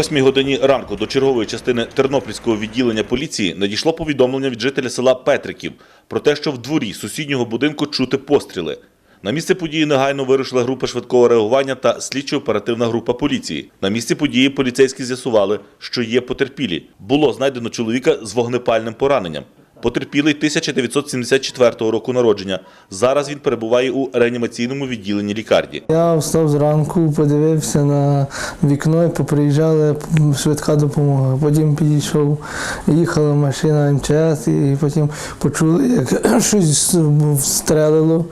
восьмій годині ранку до чергової частини Тернопільського відділення поліції надійшло повідомлення від жителя села Петриків про те, що в дворі сусіднього будинку чути постріли. На місце події негайно вирушила група швидкого реагування та слідчо-оперативна група поліції. На місці події поліцейські з'ясували, що є потерпілі. Було знайдено чоловіка з вогнепальним пораненням. Потерпілий 1974 року народження. Зараз він перебуває у реанімаційному відділенні лікарні. Я встав зранку, подивився на вікно і поприїжджала швидка допомога. Потім підійшов, їхала машина МЧС, і потім почули, як щось стрелило,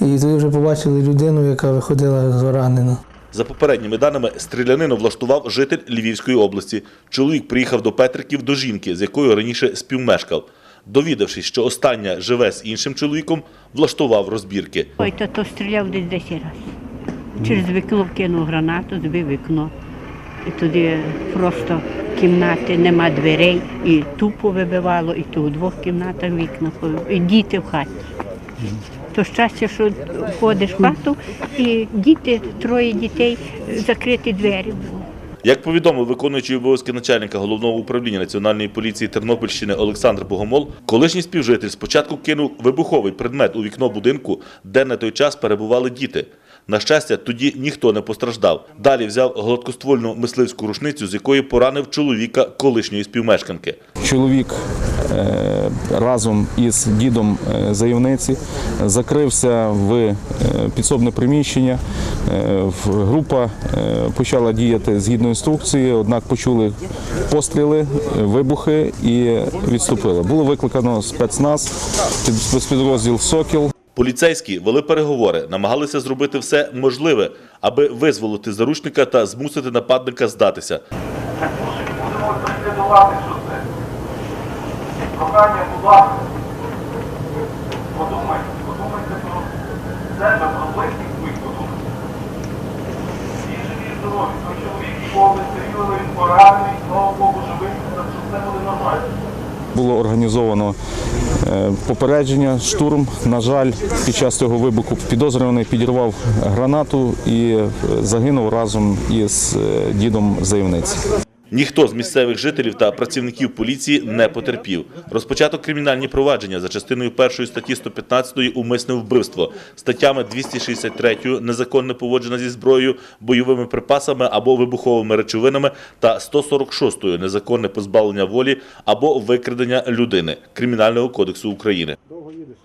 і тоді вже побачили людину, яка виходила зранена. За попередніми даними, стрілянину влаштував житель Львівської області. Чоловік приїхав до Петриків до жінки, з якою раніше співмешкав. Довідавшись, що остання живе з іншим чоловіком, влаштував розбірки. Ой, то, то стріляв десь 10 разів. Через вікно вкинув гранату, збив вікно. І туди просто кімнати, нема дверей, і тупо вибивало, і то у двох кімнатах вікна, і діти в хаті. То щастя, що входиш в хату, і діти, троє дітей, закриті двері. Як повідомив виконуючий обов'язки начальника головного управління Національної поліції Тернопільщини Олександр Богомол, колишній співжитель спочатку кинув вибуховий предмет у вікно будинку, де на той час перебували діти. На щастя, тоді ніхто не постраждав. Далі взяв гладкоствольну мисливську рушницю, з якої поранив чоловіка колишньої співмешканки. Чоловік е, разом із дідом е, заявниці закрився в е, підсобне приміщення. Група почала діяти згідно інструкції, однак почули постріли, вибухи і відступили. Було викликано спецназ, під- спецпідрозділ Сокіл. Поліцейські вели переговори, намагалися зробити все можливе, аби визволити заручника та змусити нападника здатися. будемо претендувати, що це. Прохання, будь ласка, подумайте, подумайте про себе, про близьких своїх подумайте. Всі живі здорові, той чоловік, якого ви стрілили, він поранений, слава Богу, живий, так що все буде нормально. Було організовано попередження, штурм. На жаль, під час цього вибуху підозрюваний підірвав гранату і е, загинув разом із е, дідом заявниці. Ніхто з місцевих жителів та працівників поліції не потерпів. Розпочато кримінальні провадження за частиною першої статті 115 умисне вбивство, статтями 263 незаконне поводження зі зброєю, бойовими припасами або вибуховими речовинами та 146 незаконне позбавлення волі або викрадення людини Кримінального кодексу України. Довго їдеш?